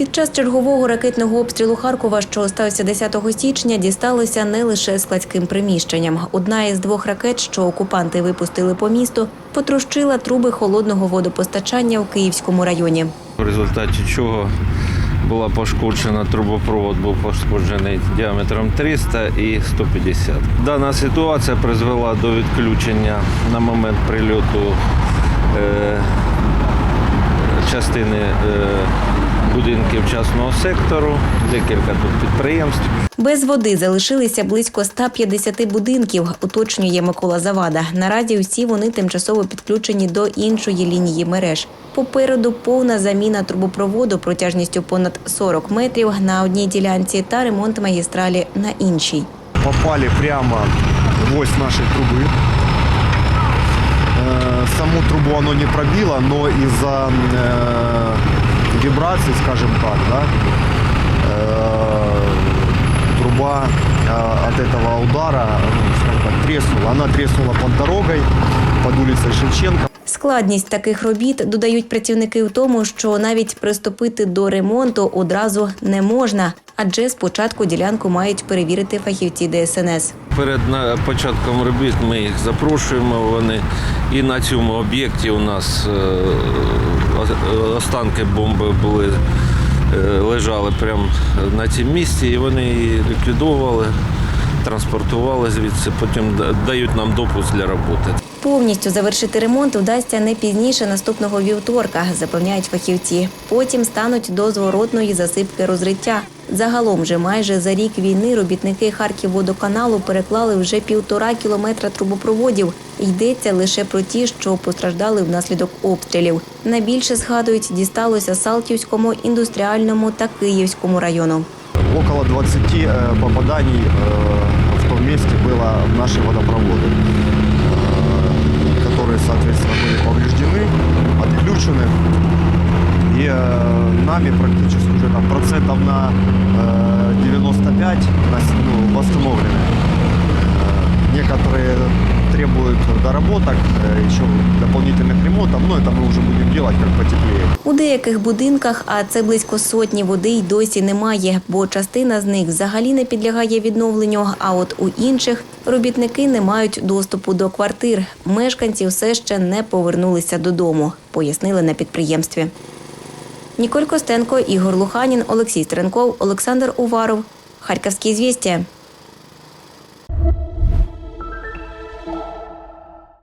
Під час чергового ракетного обстрілу Харкова, що стався 10 січня, дісталося не лише складським приміщенням. Одна із двох ракет, що окупанти випустили по місту, потрощила труби холодного водопостачання в Київському районі. В результаті чого була пошкоджена трубопровод, був пошкоджений діаметром 300 і 150. Дана ситуація призвела до відключення на момент прильоту е, частини е, будинків частного сектору, декілька тут підприємств. Без води залишилися близько 150 будинків, уточнює Микола Завада. Наразі усі вони тимчасово підключені до іншої лінії мереж. Попереду повна заміна трубопроводу протяжністю понад 40 метрів на одній ділянці та ремонт магістралі на іншій. попали прямо в ось нашей трубы. Э, Саму трубу оно не пробило, но из-за э, вибраций, скажем так, да, э, труба э, от этого удара, ну, скажем так, треснула. Она треснула под дорогой, под улицей Шевченко. Складність таких робіт додають працівники в тому, що навіть приступити до ремонту одразу не можна, адже спочатку ділянку мають перевірити фахівці ДСНС. Перед на- початком робіт ми їх запрошуємо. Вони і на цьому об'єкті у нас е, о- останки бомби були е, лежали прямо на цьому місці, і вони її ліквідовували, транспортували звідси. Потім дають нам допуск для роботи. Повністю завершити ремонт вдасться не пізніше наступного вівторка, запевняють фахівці. Потім стануть до зворотної засипки розриття. Загалом же майже за рік війни робітники Харківводоканалу переклали вже півтора кілометра трубопроводів. Йдеться лише про ті, що постраждали внаслідок обстрілів. Найбільше згадують, дісталося Салтівському, індустріальному та Київському району. Около 20 э, отключены. И э, нами практически уже там процентов на э, 95 на с- ну, восстановлены. Э, Некоторые требуют доработок, э, еще дополнительных ремонтов, но это мы уже будем делать как потеплее. У деяких будинках, а це близько сотні води й досі немає, бо частина з них взагалі не підлягає відновленню. А от у інших робітники не мають доступу до квартир. Мешканці все ще не повернулися додому, пояснили на підприємстві. Ніколь Костенко, Ігор Луханін, Олексій Стренков, Олександр Уваров. Харківські звістя.